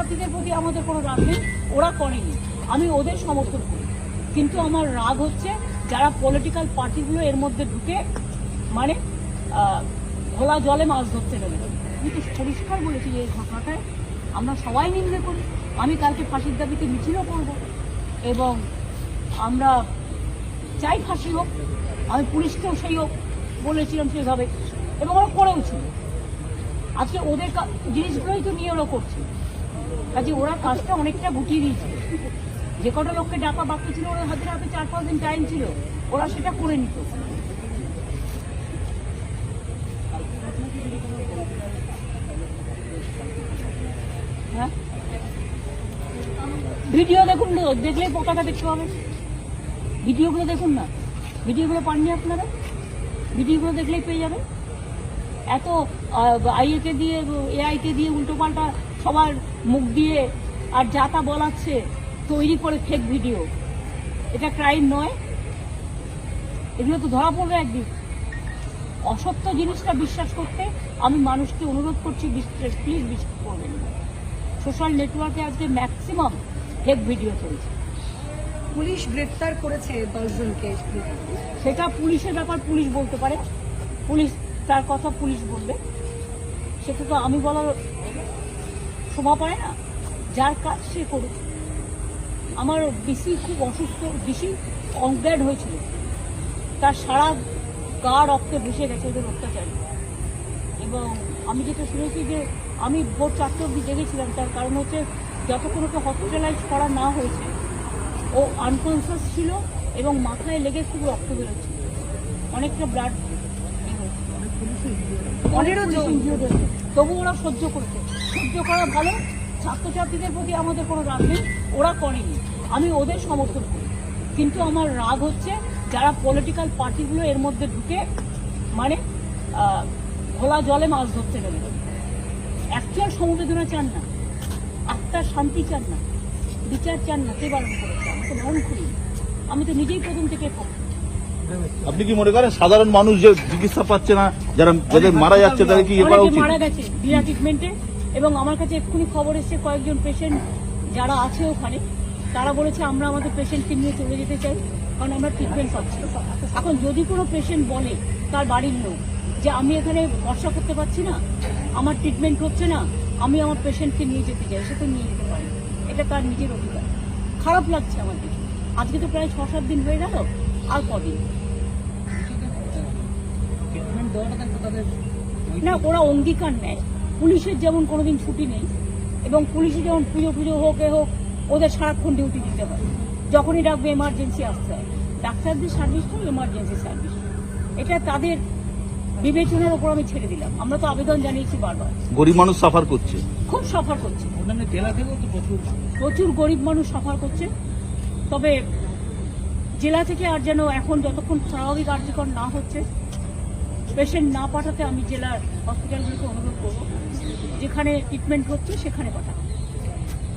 ছাত্রছাত্রীদের প্রতি আমাদের কোনো রাগ নেই, ওরা করেনি। আমি ওদের সমর্থন করি। কিন্তু আমার রাগ হচ্ছে যারা পলিটিক্যাল পার্টিগুলো এর মধ্যে ঢুকে মানে ঘোলা জলে মাছ ধরতে নেবে আমি তো পরিষ্কার বলেছি যে এই ঘটনাটায় আমরা সবাই নিন্দে করি। আমি কালকে ফাঁসির দাবিতে মিছিলও করব এবং আমরা চাই ফাঁসি হোক, আমি পুলিশকেও সেই হোক বলেছিলাম সেভাবে এবং ওরা করেও ছিল আজকে ওদের জিনিসগুলোই তো নিয়ে ওরা করছে। কাজে ওরা কাজটা অনেকটা গুটিয়ে দিয়েছে। যে কটা লোককে ডাকা বাকি ছিল ওরা হাতে হাতে চার পাঁচ দিন টাইম ছিল ওরা সেটা করে নিত। হ্যাঁ? ভিডিও দেখুন না, দেখলেই পতাকা দেখতে হবে ভিডিওগুলো দেখুন না। ভিডিওগুলো পাননি আপনারা? ভিডিওগুলো দেখলেই পেয়ে যাবেন। এত আইএকে দিয়ে এআইকে দিয়ে উল্টো পাল্টা সবার মুখ দিয়ে আর যা তা বলাচ্ছে তৈরি করে ফেক ভিডিও এটা ক্রাইম নয়। এগুলো তো ধরা পড়বে একদিন। অসত্য জিনিসটা বিশ্বাস করতে আমি মানুষকে অনুরোধ করছি প্লিজ বিশ্বাস করবেন সোশ্যাল নেটওয়ার্কে আজকে ম্যাক্সিমাম ফেক ভিডিও চলছে। পুলিশ গ্রেপ্তার করেছে দশজনকে। সেটা পুলিশের ব্যাপার পুলিশ বলতে পারে। পুলিশ তার কথা পুলিশ বলবে। সেটা তো আমি বলার শোভা পায় না। যার কাজ সে করুক। আমার বেশি খুব অসুস্থ। বেশি অজ্ঞান হয়েছিল। তার সারা গা রক্তে ভেসে গেছে ওদের অত্যাচারী। এবং আমি যেটা শুনেছি যে, আমি ভোর চারটে অব্দি জেগেছিলাম। তার কারণ হচ্ছে, যতক্ষণ ওকে হসপিটালাইজ করা না হয়েছে, ও আনকনসিয়াস ছিল এবং মাথায় লেগে খুব রক্ত বেরোচ্ছিল। অনেকটা ব্লাড জন। তবু ওরা সহ্য করছে। সহ্য করা ভালো। ছাত্রছাত্রীদের প্রতি আমাদের কোনো রাগ নেই। ওরা করেনি। আমি ওদের সমর্থন করি। কিন্তু আমার রাগ হচ্ছে যারা পলিটিক্যাল পার্টিগুলো এর মধ্যে ঢুকে মানে ঘোলা জলে মাছ ধরতে নেবে অ্যাকচুয়াল সমবেদনা চান না। আত্মার শান্তি চান না। বিচার চান না। কে বারণ করেছে? আমি তো বারণ করি আমি তো নিজেই প্রথম থেকে পক্ষে আপনি কি মনে করেন সাধারণ মানুষ যে চিকিৎসা পাচ্ছে না যারা যাদের মারা যাচ্ছে তাদের কি করা উচিত মারা গেছে বিনা ট্রিটমেন্টে এবং আমার কাছে এক্ষুনি খবর এসেছে কয়েকজন পেশেন্ট যারা আছে ওখানে তারা বলেছে আমরা আমাদের পেশেন্টকে নিয়ে চলে যেতে চাই কারণ আমরা ট্রিটমেন্ট পাচ্ছি। এখন যদি কোনো পেশেন্ট বলে তার বাড়ির লোক যে আমি এখানে ভরসা করতে পারছি না আমার ট্রিটমেন্ট হচ্ছে না আমি আমার পেশেন্টকে নিয়ে যেতে চাই সে তো নিয়ে যেতে পারে এটা তার নিজের অধিকার। খারাপ লাগছে আমার দেখে আজকে তো প্রায় ছ সাত দিন হয়ে গেল আর কদিন না ওরা অঙ্গীকার নেয়। পুলিশের যেমন কোনোদিন ছুটি নেই এবং পুলিশে যেমন পুজো পুজো হোক এ হোক ওদের সারাক্ষণ ডিউটি দিতে হয়। যখনই ডাকবে এমার্জেন্সি আসতে হয় ডাক্তারদের সার্ভিস তো এমার্জেন্সি সার্ভিস এটা তাদের বিবেচনার ওপর আমি ছেড়ে দিলাম। আমরা তো আবেদন জানিয়েছি বারবার। গরিব মানুষ সাফার করছে। খুব সাফার করছে। অন্যান্য জেলা থেকেও তো প্রচুর প্রচুর গরিব মানুষ সাফার করছে। তবে জেলা থেকে আর যেন এখন যতক্ষণ স্বাভাবিক কার্যকর না হচ্ছে পেশেন্ট না পাঠাতে আমি জেলার হসপিটালগুলোকে অনুরোধ করব। যেখানে ট্রিটমেন্ট হচ্ছে, সেখানে পাঠাবো।